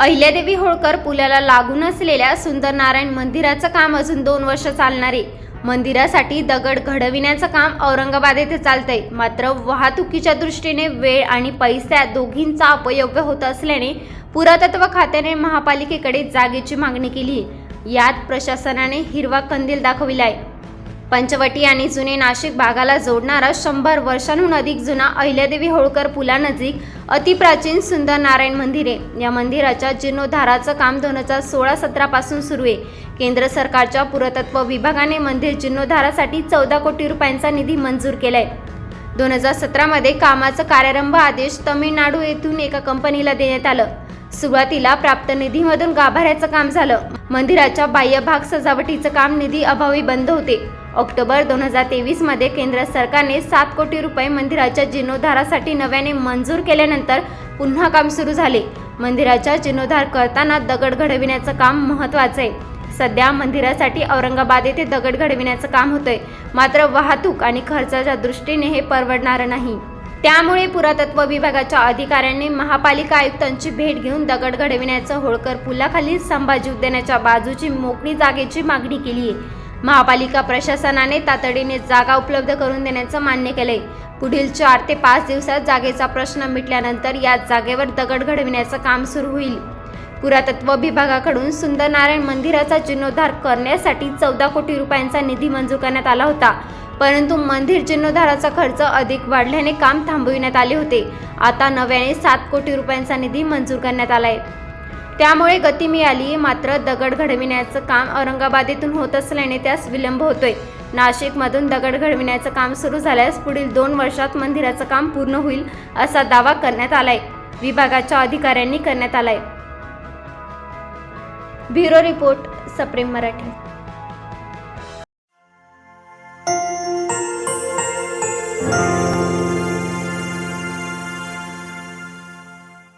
अहिल्यादेवी होळकर पुलाला लागून असलेल्या सुंदरनारायण मंदिराचं काम अजून दोन वर्ष चालणार. आहे मंदिरासाठी दगड घडविण्याचं काम औरंगाबाद येथे चालतंय. मात्र वाहतुकीच्या दृष्टीने वेळ आणि पैसा दोघींचा अपयोग होत असल्याने पुरातत्व खात्याने महापालिकेकडे जागेची मागणी केली आहे यात प्रशासनाने हिरवा कंदील दाखविलाय. पंचवटी आणि जुने नाशिक भागाला जोडणारा शंभर वर्षांहून अधिक जुना अहिल्यादेवी होळकर पुलानजीक अतिप्राचीन सुंदर नारायण मंदिर आहे. या मंदिराच्या जीर्णोद्धाराचं काम दोन हजार सोळा सतरापासून सुरू आहे. केंद्र सरकारच्या पुरातत्व विभागाने मंदिर जीर्णोद्धारासाठी चौदा कोटी रुपयांचा निधी मंजूर केलाय. दोन हजार सतरामध्ये कामाचा कार्यारंभ आदेश तमिळनाडू येथून एका कंपनीला देण्यात आलं. सुरुवातीला प्राप्त निधीमधून गाभाऱ्याचं काम झालं. मंदिराच्या बाह्यभाग सजावटीचं काम निधी अभावी बंद होते. ऑक्टोबर दोन हजार तेवीसमध्ये केंद्र सरकारने सात कोटी रुपये मंदिराच्या जीर्णोद्धारासाठी नव्याने मंजूर केल्यानंतर पुन्हा काम सुरू झाले. मंदिराचा जीर्णोद्धार करताना दगड घडविण्याचं काम महत्त्वाचं आहे. सध्या मंदिरासाठी औरंगाबाद येथे दगड घडविण्याचं काम होतंय. मात्र वाहतूक आणि खर्चाच्या दृष्टीने हे परवडणारं नाही. त्यामुळे पुरातत्व विभागाच्या अधिकाऱ्यांनी महापालिका आयुक्तांची भेट घेऊन दगड घडविण्याचं होळकर पुलाखालील संभाजी उद्यानाच्या बाजूची मोकळी जागेची मागणी केली आहे महापालिका प्रशासनाने तातडीने जागा उपलब्ध करून देण्याचं मान्य केलंय. पुढील चार ते पाच दिवसात जागेचा प्रश्न मिटल्यानंतर या जागेवर दगड घडविण्याचं काम सुरू होईल. पुरातत्व विभागाकडून सुंदरनारायण मंदिराचा जीर्णोद्धार करण्यासाठी चौदा कोटी रुपयांचा निधी मंजूर करण्यात आला होता. परंतु मंदिर जीर्णोद्धाराचा खर्च अधिक वाढल्याने काम थांबविण्यात आले होते. आता नव्याने सात कोटी रुपयांचा निधी मंजूर करण्यात आला आहे त्यामुळे गती मिळाली मात्र दगड घडविण्याचं काम औरंगाबाद येथून होत असल्याने त्यास विलंब होतोय. नाशिकमधून दगड घडविण्याचं काम सुरू झाल्यास पुढील दोन वर्षात मंदिराचं काम पूर्ण होईल असा दावा करण्यात आलाय. विभागाच्या अधिकाऱ्यांनी करण्यात आलाय. ब्युरो रिपोर्ट सप्रेम मराठी.